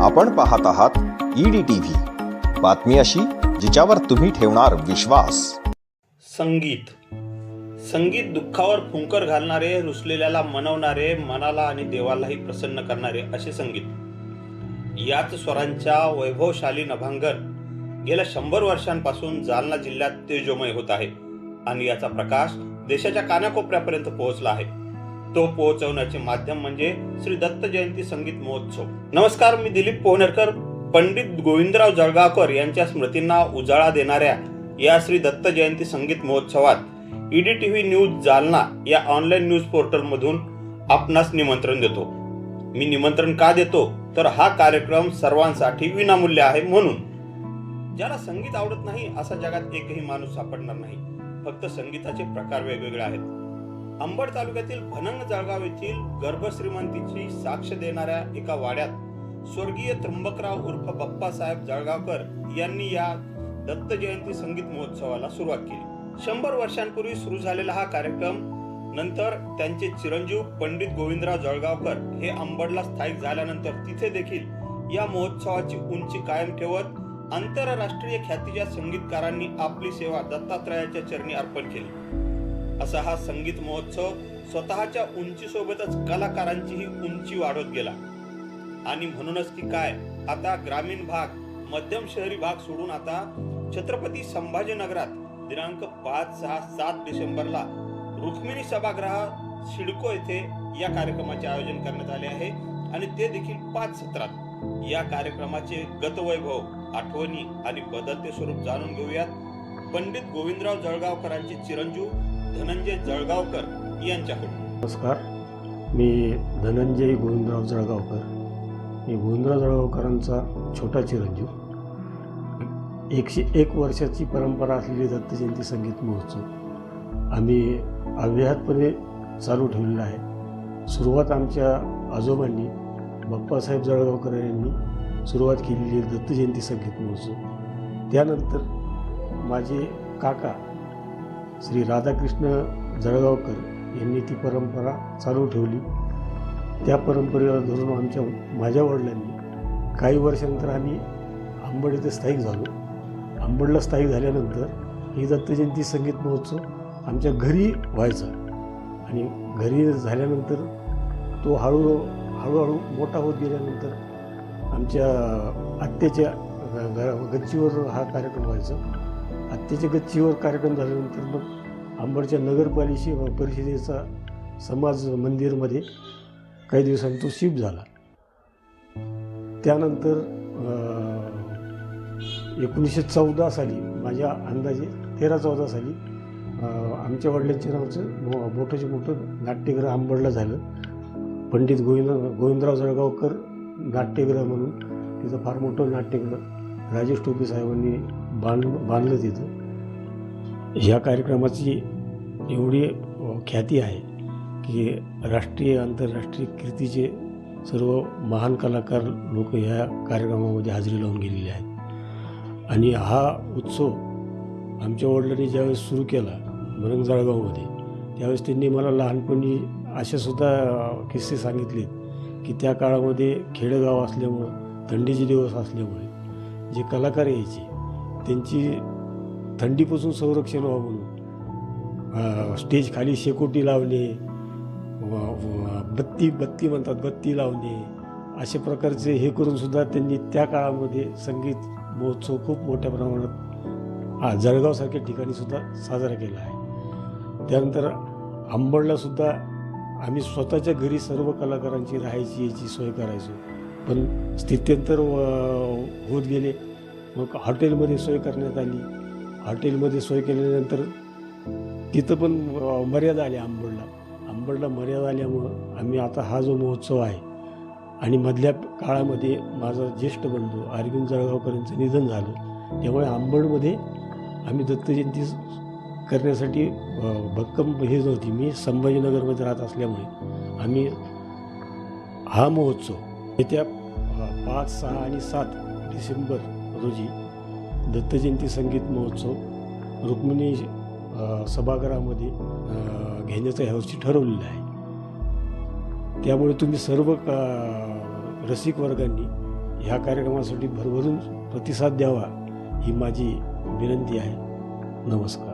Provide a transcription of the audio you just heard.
आपण पाहत आहात ईडी टीव्ही बातमी अशी जिच्यावर तुम्ही ठेवणार विश्वास. संगीत. संगीत दुःखावर फुंकर घालणारे रुसलेल्याला मनवणारे मनाला आणि देवालाही प्रसन्न करणारे असे संगीत. याच स्वरांच्या वैभवशाली नभांगण गेल्या शंभर वर्षांपासून जालना जिल्ह्यात तेजोमय होत आहे आणि याचा प्रकाश देशाच्या कानाकोपऱ्यापर्यंत पोहोचला आहे. तो पोहोचवण्याचे माध्यम म्हणजे श्री दत्त जयंती संगीत महोत्सव. नमस्कार मी दिलीप पोहनेरकर. पंडित गोविंदराव जळगावकर यांच्या स्मृतींना उजाळा देणाऱ्या या श्री दत्त जयंती संगीत महोत्सवात ईडी टीव्ही न्यूज जालना या ऑनलाईन न्यूज पोर्टल मधून आपणास निमंत्रण देतो. मी निमंत्रण का देतो? तर हा कार्यक्रम सर्वांसाठी विनामूल्य आहे म्हणून. ज्याला संगीत आवडत नाही असा जगात एकही माणूस सापडणार नाही. फक्त संगीताचे प्रकार वेगवेगळे आहेत. अंबड तालुक्यातील भनंग जळगाव येथील गर्भश्रीमंतीची साक्ष देणाऱ्या एका वाड्यात स्वर्गीय त्र्यंबकराव उर्फ बाप्पासाहेब जळगावकर यांनी या दत्त जयंती संगीत महोत्सवाला सुरुवात केली. शंभर वर्षांपूर्वी सुरू झालेला हा कार्यक्रम नंतर त्यांचे चिरंजीव पंडित गोविंदराव जळगावकर हे अंबडला स्थायिक झाल्यानंतर तिथे देखील या महोत्सवाची उंची कायम ठेवत आंतरराष्ट्रीय ख्यातीच्या संगीतकारांनी आपली सेवा दत्तात्रयाच्या चरणी अर्पण केली. असा हा संगीत महोत्सव स्वतःच्या उंचीसोबतच कलाकारांचीही उंची वाढवत गेला. आणि म्हणूनच की काय आता ग्रामीण भाग मध्यम शहरी भाग सोडून आता छत्रपती संभाजीनगरात दिनांक पाच सहा सात डिसेंबरला रुक्मिणी सभागृह सिडको येथे या कार्यक्रमाचे आयोजन करण्यात आले आहे. आणि ते देखील पाच सत्रात. या कार्यक्रमाचे गतवैभव आठवणी आणि बदलते स्वरूप जाणून घेऊयात. पंडित गोविंदराव जळगावकरांचे चिरंजीव धनंजय जळगावकर यांच्याकडून. नमस्कार. मी धनंजय गोविंदराव जळगावकर. मी गोविंदराव जळगावकरांचा छोटा चिरंजीव. एकशे एक वर्षाची परंपरा असलेली दत्त जयंती संगीत महोत्सव. आम्ही अव्याहतपणे चालू ठेवलेला आहे. सुरुवात आमच्या आजोबांनी बाप्पासाहेब जळगावकर यांनी सुरुवात केलेली दत्तजयंती दत्त जयंती संगीत महोत्सव. त्यानंतर माझे काका श्री राधाकृष्ण जळगावकर यांनी ती परंपरा चालू ठेवली. त्या परंपरेला धरून आमच्या माझ्या वडिलांनी काही वर्षानंतर आम्ही आंबड इथे स्थायिक झालो. आंबडला स्थायिक झाल्यानंतर ही दत्तजयंती संगीत महोत्सव आमच्या घरी व्हायचा आणि घरी झाल्यानंतर तो हळूहळू हळूहळू मोठा होत गेल्यानंतर आमच्या आत्याच्या घ- गच्चीवर हा कार्यक्रम व्हायचा. आत्ताच्या गच्चीवर कार्यक्रम झाल्यानंतर मग अंबडच्या नगरपालिके परिषदेचा समाज मंदिरमध्ये काही दिवसांनी तो शिफ्ट झाला. त्यानंतर एकोणीसशे चौदा साली माझ्या अंदाजे तेरा चौदा साली आमच्या वडिलांच्या नावाचं मो मोठंच्या मोठं नाट्यगृह आंबडला झालं. पंडित गोविंद गोविंदराव जळगावकर नाट्यगृह म्हणून तिथं फार मोठं नाट्यगृह राजेश टोपे साहेबांनी बांध बांधलं तिथं. ह्या कार्यक्रमाची एवढी ख्याती आहे की राष्ट्रीय आंतरराष्ट्रीय कीर्तीचे सर्व महान कलाकार लोक ह्या कार्यक्रमामध्ये हजेरी लावून गेलेले आहेत. आणि हा उत्सव आमच्या वडिलांनी ज्यावेळेस सुरू केला मरंग जळगावमध्ये त्यावेळेस त्यांनी मला लहानपणी अशासुद्धा किस्से सांगितले की त्या काळामध्ये खेडेगाव असल्यामुळं थंडीचे दिवस असल्यामुळे जे कलाकार यायचे त्यांची थंडीपासून संरक्षण व्हावं. म्हणून स्टेज खाली शेकोटी लावणे व- बत्ती बत्ती म्हणतात बत्ती लावणे अशा प्रकारचे हे करूनसुद्धा त्यांनी त्या काळामध्ये संगीत महोत्सव खूप मोठ्या प्रमाणात हा जळगावसारख्या ठिकाणीसुद्धा साजरा केला आहे. त्यानंतर अंबडलासुद्धा आम्ही स्वतःच्या घरी सर्व कलाकारांची राहायची याची सोय करायचो. पण स्थित्यंतर व- होत गेले. मग हॉटेलमध्ये सोय करण्यात आली. हॉटेलमध्ये सोय केल्यानंतर तिथं पण मर्यादा आली आंबडला. आंबडला मर्यादा आल्यामुळं आम्ही आता हा जो महोत्सव आहे आणि मधल्या काळामध्ये माझा ज्येष्ठ बंधू अरविंद जळगावकरांचं निधन झालं त्यामुळे आंबडमध्ये आम्ही दत्तजयंती करण्यासाठी भक्कम हे नव्हती. मी संभाजीनगरमध्ये राहत असल्यामुळे आम्ही हा महोत्सव येत्या पाच सहा आणि सात डिसेंबर रोजी दत्तजयंती संगीत महोत्सव रुक्मिणी सभागृहामध्ये घेण्याचं ह्यावर्षी ठरवलेलं आहे. त्यामुळे तुम्ही सर्व का रसिक वर्गांनी ह्या कार्यक्रमासाठी भरभरून प्रतिसाद द्यावा ही माझी विनंती आहे. नमस्कार.